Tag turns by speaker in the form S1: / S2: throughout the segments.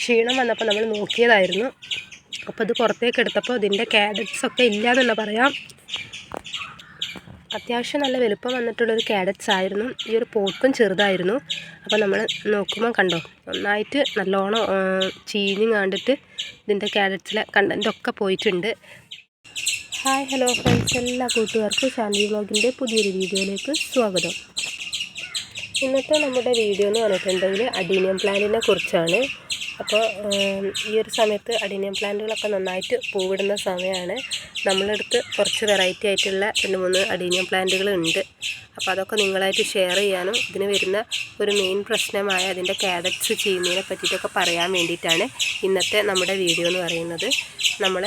S1: ക്ഷീണം വന്നപ്പോൾ നമ്മൾ നോക്കിയതായിരുന്നു. അപ്പോൾ ഇത് പുറത്തേക്ക് എടുത്തപ്പോൾ ഇതിന്റെ കാഡറ്റ്സ് ഒക്കെ ഇല്ലാന്ന് പറയാം. അത്യാവശ്യം നല്ല വലുപ്പം വന്നിട്ടുള്ളൊരു കാഡറ്റ്സ് ആയിരുന്നു. ഈ ഒരു പോട്ടും ചെറുതായിരുന്നു. അപ്പോൾ നമ്മൾ നോക്കുമ്പോൾ കണ്ടോ നന്നായിട്ട് നല്ലോണം ചീഞ്ഞ് കണ്ടിട്ട് ഇതിന്റെ കാഡറ്റ്സിലെ കണ്ടന്റൊക്കെ പോയിട്ടുണ്ട്. ഹായ് ഹലോ ഫ്രണ്ട്സ് എല്ലാ കൂട്ടുകാർക്കും ശാന്തി വ്ളോഗിന്റെ പുതിയൊരു വീഡിയോയിലേക്ക് സ്വാഗതം. ഇന്നത്തെ നമ്മുടെ വീഡിയോ എന്ന് പറഞ്ഞിട്ടുണ്ടെങ്കിൽ അഡീനിയം പ്ലാന്റിനെ കുറിച്ചാണ്. അപ്പോൾ ഈ ഒരു സമയത്ത് അഡീനിയം പ്ലാന്റുകളൊക്കെ നന്നായിട്ട് പൂവിടുന്ന സമയമാണ്. നമ്മളടുത്ത് കുറച്ച് വെറൈറ്റി ആയിട്ടുള്ള രണ്ട് മൂന്ന് അഡീനിയം പ്ലാന്റുകൾ ഉണ്ട് അപ്പോൾ അതൊക്കെ നിങ്ങളായിട്ട് ഷെയർ ചെയ്യാനും ഇതിന് വരുന്ന ഒരു മെയിൻ പ്രശ്നമായ അതിന്റെ കാഡറ്റ്സ് ചെയ്യുന്നതിനെ പറ്റിയിട്ടൊക്കെ പറയാൻ വേണ്ടിയിട്ടാണ് ഇന്നത്തെ നമ്മുടെ വീഡിയോ എന്ന് പറയുന്നത്. നമ്മൾ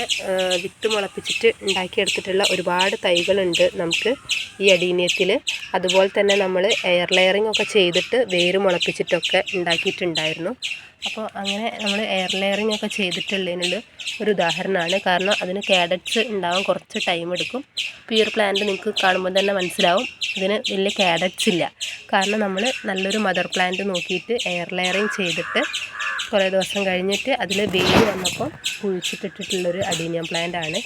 S1: വിത്ത് മുളപ്പിച്ചിട്ട് ഉണ്ടാക്കിയെടുത്തിട്ടുള്ള ഒരുപാട് തൈകളുണ്ട് നമുക്ക് ഈ അടീനിയത്തിൽ. അതുപോലെ തന്നെ നമ്മൾ എയർ ലെയറിംഗ് ഒക്കെ ചെയ്തിട്ട് വേര് മുളപ്പിച്ചിട്ടൊക്കെ ഉണ്ടാക്കിയിട്ടുണ്ടായിരുന്നു. അപ്പോൾ അങ്ങനെ നമ്മൾ എയർ ലെയറിംഗ് ഒക്കെ ചെയ്തിട്ടുള്ളതിനുള്ള ഒരു ഉദാഹരണമാണ്. കാരണം അതിന് കാഡറ്റ്സ് ഉണ്ടാവാൻ കുറച്ച് ടൈം എടുക്കും. ഒരു പ്ലാന്റ് നിങ്ങൾക്ക് കാണുമ്പോൾ തന്നെ മനസ്സിലാവും. ഇതിന് വലിയ കാഡറ്റ്സ് ഇല്ല. കാരണം നമ്മൾ നല്ലൊരു മദർ പ്ലാന്റ് നോക്കിയിട്ട് എയർ ലെയറിങ് ചെയ്തിട്ട് കുറേ ദിവസം കഴിഞ്ഞിട്ട് അതിൽ വേര് വന്നപ്പോൾ കുഴിച്ചിട്ടിട്ടുള്ളൊരു അഡീനിയം പ്ലാന്റ് ആണ്.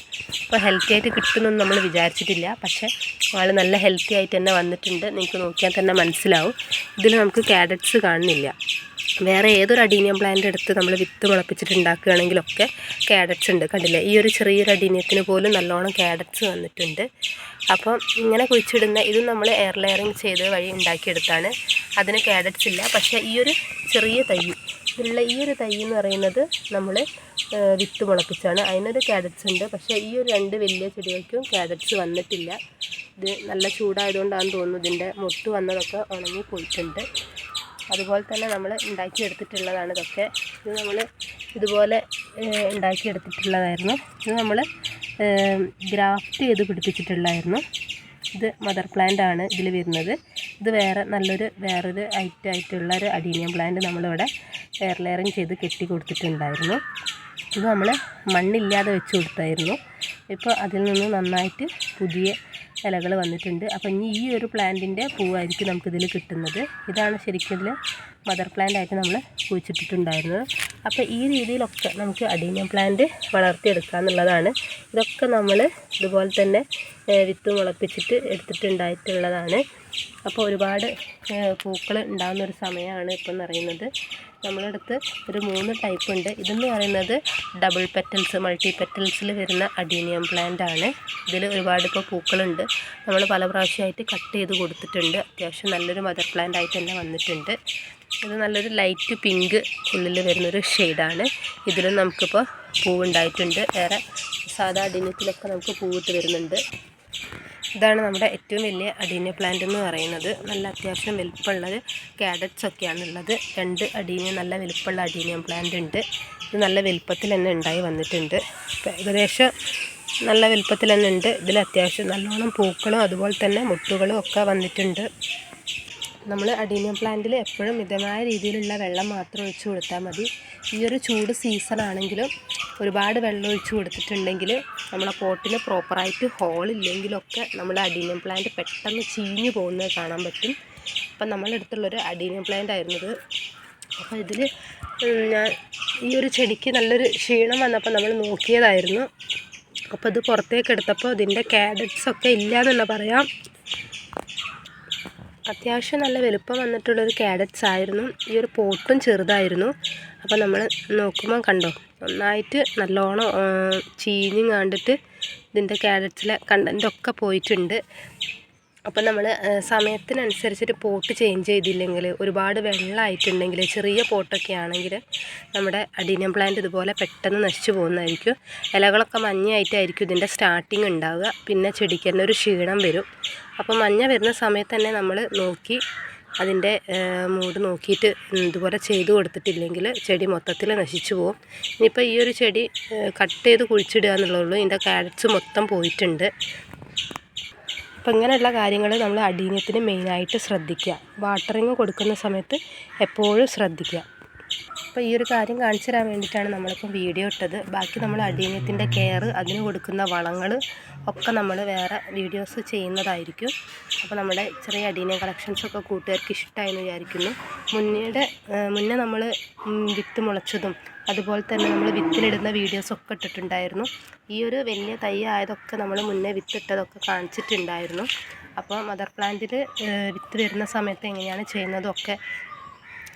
S1: അപ്പോൾ ഹെൽത്തി ആയിട്ട് കിട്ടുമെന്നൊന്നും നമ്മൾ വിചാരിച്ചിട്ടില്ല. പക്ഷേ ആൾ നല്ല ഹെൽത്തി ആയിട്ട് തന്നെ വന്നിട്ടുണ്ട്. നിങ്ങൾക്ക് നോക്കിയാൽ തന്നെ മനസ്സിലാവും. ഇതിൽ നമുക്ക് കാഡറ്റ്സ് കാണുന്നില്ല. വേറെ ഏതൊരു അഡീനിയം പ്ലാന്റ് എടുത്ത് നമ്മൾ വിത്ത് മുളപ്പിച്ചിട്ട് ഉണ്ടാക്കുകയാണെങ്കിലൊക്കെ കാഡറ്റ്സ് ഉണ്ട് കണ്ടില്ലേ? ഈ ഒരു ചെറിയൊരു അഡീനിയത്തിന് പോലും നല്ലോണം കാഡറ്റ്സ് വന്നിട്ടുണ്ട്. അപ്പം ഇങ്ങനെ കുഴിച്ചിടുന്ന ഇതും നമ്മൾ എയർ ലെയറിങ് ചെയ്ത് വഴി ഉണ്ടാക്കിയെടുത്താണ്. അതിന് കാഡറ്റ്സ് ഇല്ല. പക്ഷേ ഈ ഒരു ചെറിയ തൈ ഇതിലുള്ള ഈ ഒരു തൈ എന്ന് പറയുന്നത് നമ്മൾ വിത്ത് മുളപ്പിച്ചാണ്. അതിനൊരു കാഡറ്റ്സ് ഉണ്ട്. പക്ഷേ ഈ ഒരു രണ്ട് വലിയ ചെടികൾക്കും കാഡറ്റ്സ് വന്നിട്ടില്ല. ഇത് നല്ല ചൂടായതുകൊണ്ടാണെന്ന് തോന്നുന്നു. ഇതിന്റെ മുട്ട് വന്നതൊക്കെ ഉണങ്ങി പോയിട്ടുണ്ട് അതുപോലെ തന്നെ നമ്മൾ ഉണ്ടാക്കിയെടുത്തിട്ടുള്ളതാണ് ഇതൊക്കെ. ഇത് നമ്മൾ ഇതുപോലെ ഉണ്ടാക്കിയെടുത്തിട്ടുള്ളതായിരുന്നു. ഇത് നമ്മൾ ഗ്രാഫ്റ്റ് ചെയ്ത് പിടിപ്പിച്ചിട്ടുള്ളതായിരുന്നു. ഇത് മദർ പ്ലാന്റ് ആണ് ഇതിൽ വരുന്നത്. ഇത് വേറെ നല്ലൊരു വേറൊരു ഐറ്റം ആയിട്ടുള്ള ഒരു അഡീനിയം പ്ലാന്റ് നമ്മളിവിടെ വെയർ ലെയറിങ് ചെയ്ത് കെട്ടി കൊടുത്തിട്ടുണ്ടായിരുന്നു. ഇത് നമ്മൾ മണ്ണില്ലാതെ വെച്ച് കൊടുത്തായിരുന്നു. ഇപ്പോൾ അതിൽ നിന്ന് നന്നായിട്ട് പുതിയ ഇലകൾ വന്നിട്ടുണ്ട്. അപ്പോൾ ഇനി ഈ ഒരു പ്ലാന്റിന്റെ പൂവായിരിക്കും നമുക്കിതിൽ കിട്ടുന്നത്. ഇതാണ് ശരിക്കും ഇതിൽ മദർ പ്ലാന്റ് ആയിട്ട് നമ്മൾ കുഴിച്ചിട്ടിട്ടുണ്ടായിരുന്നത്. അപ്പോൾ ഈ രീതിയിലൊക്കെ നമുക്ക് അഡീനിയം പ്ലാന്റ് വളർത്തിയെടുക്കുക എന്നുള്ളതാണ് ഇതൊക്കെ നമ്മൾ ഇതുപോലെ തന്നെ വിത്ത് മുളപ്പിച്ചിട്ട് എടുത്തിട്ടുണ്ടായിട്ടുള്ളതാണ്. അപ്പോൾ ഒരുപാട് പൂക്കൾ ഉണ്ടാകുന്ന ഒരു സമയമാണ് ഇപ്പം എന്ന് പറയുന്നത്. നമ്മളടുത്ത് ഒരു മൂന്ന് ടൈപ്പ് ഉണ്ട്. ഇതെന്ന് പറയുന്നത് ഡബിൾ പെറ്റൽസ് മൾട്ടി പെറ്റൽസിൽ വരുന്ന അഡീനിയം പ്ലാന്റ് ആണ്. ഇതിൽ ഒരുപാട് ഇപ്പോൾ പൂക്കളുണ്ട്. നമ്മൾ പല പ്രാവശ്യമായിട്ട് കട്ട് ചെയ്ത് കൊടുത്തിട്ടുണ്ട്. അത്യാവശ്യം നല്ലൊരു മദർ പ്ലാന്റ് ആയിട്ട് തന്നെ വന്നിട്ടുണ്ട്. ഇത് നല്ലൊരു ലൈറ്റ് പിങ്ക് ഉള്ളിൽ വരുന്നൊരു ഷെയ്ഡാണ് ഇതിലും നമുക്കിപ്പോൾ പൂവുണ്ടായിട്ടുണ്ട്. വേറെ സാധാ അഡീനിയത്തിലൊക്കെ നമുക്ക് പൂവിട്ട് വരുന്നുണ്ട്. ഇതാണ് നമ്മുടെ ഏറ്റവും വലിയ അടീനിയ പ്ലാന്റ് എന്ന് പറയുന്നത്. നല്ല അത്യാവശ്യം വലുപ്പമുള്ളത് കാഡറ്റ്സ് ഒക്കെയാണുള്ളത്. രണ്ട് അടീനിയ നല്ല വലുപ്പമുള്ള അടീനിയം പ്ലാന്റ് ഉണ്ട്. ഇത് നല്ല വലുപ്പത്തിൽ തന്നെ ഉണ്ടായി വന്നിട്ടുണ്ട്. ഏകദേശം നല്ല വലുപ്പത്തിൽ തന്നെ ഉണ്ട്. ഇതിൽ അത്യാവശ്യം നല്ലോണം പൂക്കളും അതുപോലെ തന്നെ മുട്ടുകളും ഒക്കെ വന്നിട്ടുണ്ട്. നമ്മൾ അഡീനിയം പ്ലാന്റിൽ എപ്പോഴും മിതമായ രീതിയിലുള്ള വെള്ളം മാത്രം ഒഴിച്ചു കൊടുത്താൽ മതി. ഈ ഒരു ചൂട് സീസൺ ആണെങ്കിലും ഒരുപാട് വെള്ളം ഒഴിച്ചു കൊടുത്തിട്ടുണ്ടെങ്കിൽ നമ്മളെ പോട്ടിന് പ്രോപ്പറായിട്ട് ഹോൾ ഇല്ലെങ്കിലൊക്കെ നമ്മുടെ അഡീനിയം പ്ലാന്റ് പെട്ടെന്ന് ചീഞ്ഞു പോകുന്നത് കാണാൻ പറ്റും. അപ്പം നമ്മളുടെ അടുത്തുള്ളൊരു അഡീനിയം പ്ലാന്റ് ആയിരുന്നത്. അപ്പോൾ ഇതിൽ ഞാൻ ഈ ഒരു ചെടിക്ക് നല്ലൊരു ക്ഷീണം വന്നപ്പോൾ നമ്മൾ നോക്കിയതായിരുന്നു. അപ്പോൾ ഇത് പുറത്തേക്ക് എടുത്തപ്പോൾ ഇതിന്റെ കാഡറ്റ്സ് ഒക്കെ ഇല്ല പറയാം. അത്യാവശ്യം നല്ല വലുപ്പം വന്നിട്ടുള്ളൊരു കാഡറ്റ്സ് ആയിരുന്നു. ഈ ഒരു പോട്ടും ചെറുതായിരുന്നു. അപ്പോൾ നമ്മൾ നോക്കുമ്പോൾ കണ്ടോ നന്നായിട്ട് നല്ലോണം ചീഞ്ഞും കണ്ടിട്ട് ഇതിന്റെ ക്യാരറ്റ്സിലെ കണ്ടന്റൊക്കെ പോയിട്ടുണ്ട്. അപ്പോൾ നമ്മൾ സമയത്തിനനുസരിച്ചിട്ട് പോട്ട് ചേഞ്ച് ചെയ്തില്ലെങ്കിൽ ഒരുപാട് വെള്ളമായിട്ടുണ്ടെങ്കിൽ ചെറിയ പോട്ടൊക്കെ ആണെങ്കിൽ നമ്മുടെ അഡീനിയം പ്ലാന്റ് ഇതുപോലെ പെട്ടെന്ന് നശിച്ചു പോകുന്നതായിരിക്കും. ഇലകളൊക്കെ മഞ്ഞയായിട്ടായിരിക്കും ഇതിന്റെ സ്റ്റാർട്ടിങ് ഉണ്ടാവുക. പിന്നെ ചെടിക്ക് തന്നെ ഒരു ക്ഷീണം വരും. അപ്പോൾ മഞ്ഞ വരുന്ന സമയത്ത് തന്നെ നമ്മൾ നോക്കി അതിന്റെ മൂട് നോക്കിയിട്ട് ഇതുപോലെ ചെയ്തു കൊടുത്തിട്ടില്ലെങ്കിൽ ചെടി മൊത്തത്തിൽ നശിച്ചു പോകും. ഇനിയിപ്പോൾ ഈ ഒരു ചെടി കട്ട് ചെയ്ത് കുഴിച്ചിടുക എന്നുള്ളൂ ഇതിന്റെ കാരറ്റ്സ് മൊത്തം പോയിട്ടുണ്ട്. അപ്പോൾ ഇങ്ങനെയുള്ള കാര്യങ്ങൾ നമ്മൾ അടീനത്തിന് മെയിനായിട്ട് ശ്രദ്ധിക്കുക. വാട്ടറിങ് കൊടുക്കുന്ന സമയത്ത് എപ്പോഴും ശ്രദ്ധിക്കുക. അപ്പോൾ ഈ ഒരു കാര്യം കാണിച്ചു തരാൻ വേണ്ടിയിട്ടാണ് നമ്മളിപ്പം വീഡിയോ ഇട്ടത്. ബാക്കി നമ്മൾ അടീനത്തിന്റെ കെയർ അതിന് കൊടുക്കുന്ന വളങ്ങൾ ഒക്കെ നമ്മൾ വേറെ വീഡിയോസ് ചെയ്യുന്നതായിരിക്കും. അപ്പോൾ നമ്മുടെ ചെറിയ അടീനിയ കളക്ഷൻസൊക്കെ കൂട്ടുകാർക്ക് ഇഷ്ടമായെന്ന് വിചാരിക്കുന്നു. മുന്നേടെ മുന്നേ നമ്മൾ വിത്ത് മുളച്ചതും അതുപോലെ തന്നെ നമ്മൾ വിത്തിനിടുന്ന വീഡിയോസൊക്കെ ഇട്ടിട്ടുണ്ടായിരുന്നു. ഈ ഒരു വലിയ തൈ ആയതൊക്കെ നമ്മൾ മുന്നേ വിത്തിട്ടതൊക്കെ കാണിച്ചിട്ടുണ്ടായിരുന്നു. അപ്പോൾ മദർ പ്ലാന്റിൽ വിത്ത് വരുന്ന സമയത്ത് എങ്ങനെയാണ് ചെയ്യുന്നതൊക്കെ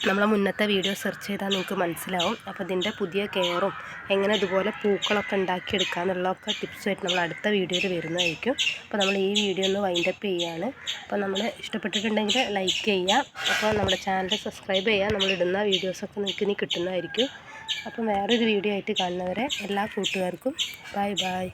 S1: നമ്മളെ മുന്നത്തെ വീഡിയോ സെർച്ച് ചെയ്താൽ നിങ്ങൾക്ക് മനസ്സിലാവും. അപ്പോൾ ഇതിന്റെ പുതിയ കെയറും എങ്ങനെ ഇതുപോലെ പൂക്കളൊക്കെ ഉണ്ടാക്കിയെടുക്കുക എന്നുള്ളതൊക്കെ ടിപ്സുമായിട്ട് നമ്മൾ അടുത്ത വീഡിയോയിൽ വരുന്നതായിരിക്കും. അപ്പോൾ നമ്മൾ ഈ വീഡിയോ ഒന്ന് വൈൻഡപ്പ് ചെയ്യുകയാണ് അപ്പോൾ നമ്മൾ ഇഷ്ടപ്പെട്ടിട്ടുണ്ടെങ്കിൽ ലൈക്ക് ചെയ്യുക. അപ്പോൾ നമ്മുടെ ചാനൽ സബ്സ്ക്രൈബ് ചെയ്യുക. നമ്മൾ ഇടുന്ന വീഡിയോസൊക്കെ നിങ്ങൾക്ക് ഇനി കിട്ടുന്നതായിരിക്കും. അപ്പം വേറൊരു വീഡിയോ ആയിട്ട് കാണുന്നവരെ എല്ലാ കൂട്ടുകാർക്കും ബൈ ബൈ